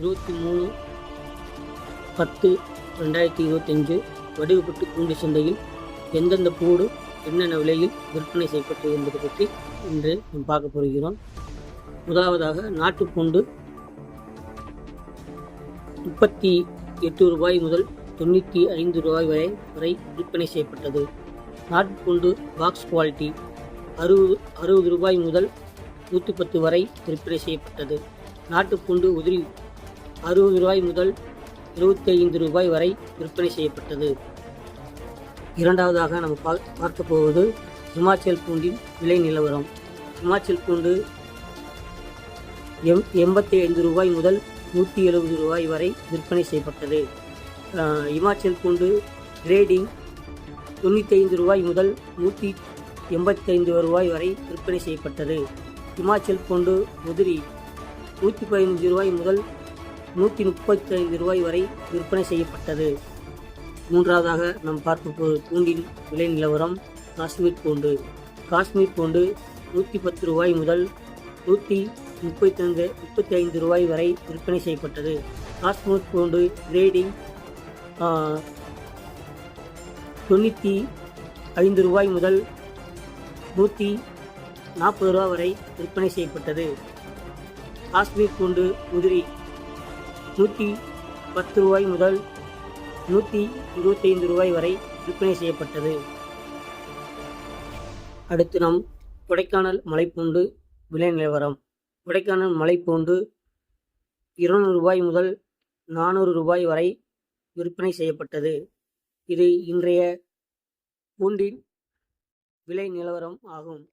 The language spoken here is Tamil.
இருபத்தி மூணு பத்து ரெண்டாயிரத்தி இருபத்தஞ்சு வடிவுபட்டு கூண்டு சந்தையில் எந்தெந்த பூடு என்னென்ன விலையில் விற்பனை செய்யப்பட்டது என்பது பற்றி இன்று நாம் பார்க்க போகிறோம். முதலாவதாக நாட்டுப்பூண்டு முப்பத்தி எட்டு ரூபாய் முதல் தொண்ணூற்றி ஐந்து ரூபாய் வரை வரை விற்பனை செய்யப்பட்டது. நாட்டுப்பூண்டு பாக்ஸ் குவாலிட்டி அறுபது அறுபது ரூபாய் முதல் நூற்றி பத்து வரை விற்பனை செய்யப்பட்டது. நாட்டுப்பூண்டு உதிரி அறுபது ரூபாய் முதல் இருபத்தி ஐந்து ரூபாய் வரை விற்பனை செய்யப்பட்டது. இரண்டாவதாக நம்ம பா பார்க்க போவது இமாச்சல் பூண்டின் விலை நிலவரம். இமாச்சல் பூண்டு எம் எண்பத்தி ஐந்து ரூபாய் முதல் நூற்றி எழுபது ரூபாய் வரை விற்பனை செய்யப்பட்டது. இமாச்சல் பூண்டு கிரேடிங் தொண்ணூத்தைந்து ரூபாய் முதல் நூற்றி எண்பத்தைந்து ரூபாய் வரை விற்பனை செய்யப்பட்டது. இமாச்சல் பூண்டு உதிரி நூற்றி பதினஞ்சு ரூபாய் முதல் நூற்றி முப்பத்தைந்து ரூபாய் வரை விற்பனை செய்யப்பட்டது. மூன்றாவதாக நாம் பார்க்க போகிற பூண்டின் விலை நிலவரம் காஷ்மீர் பூண்டு. காஷ்மீர் பூண்டு நூற்றி பத்து ரூபாய் முதல் நூற்றி முப்பத்தைந்து முப்பத்தி ஐந்து ரூபாய் வரை விற்பனை செய்யப்பட்டது. காஷ்மீர் பூண்டு கிரேடிங் தொண்ணூற்றி ஐந்து ரூபாய் முதல் நூற்றி நாற்பது ரூபா வரை விற்பனை செய்யப்பட்டது. காஷ்மீர் பூண்டு உதிரி நூற்றி பத்து ரூபாய் முதல் நூற்றி இருபத்தைந்து ரூபாய் வரை விற்பனை செய்யப்பட்டது. அடுத்து நாம் கொடைக்கானல் மலைப்பூண்டு விலை நிலவரம். கொடைக்கானல் மலைப்பூண்டு இருநூறு ரூபாய் முதல் நானூறு ரூபாய் வரை விற்பனை செய்யப்பட்டது. இது இன்றைய பூண்டின் விலை நிலவரம் ஆகும்.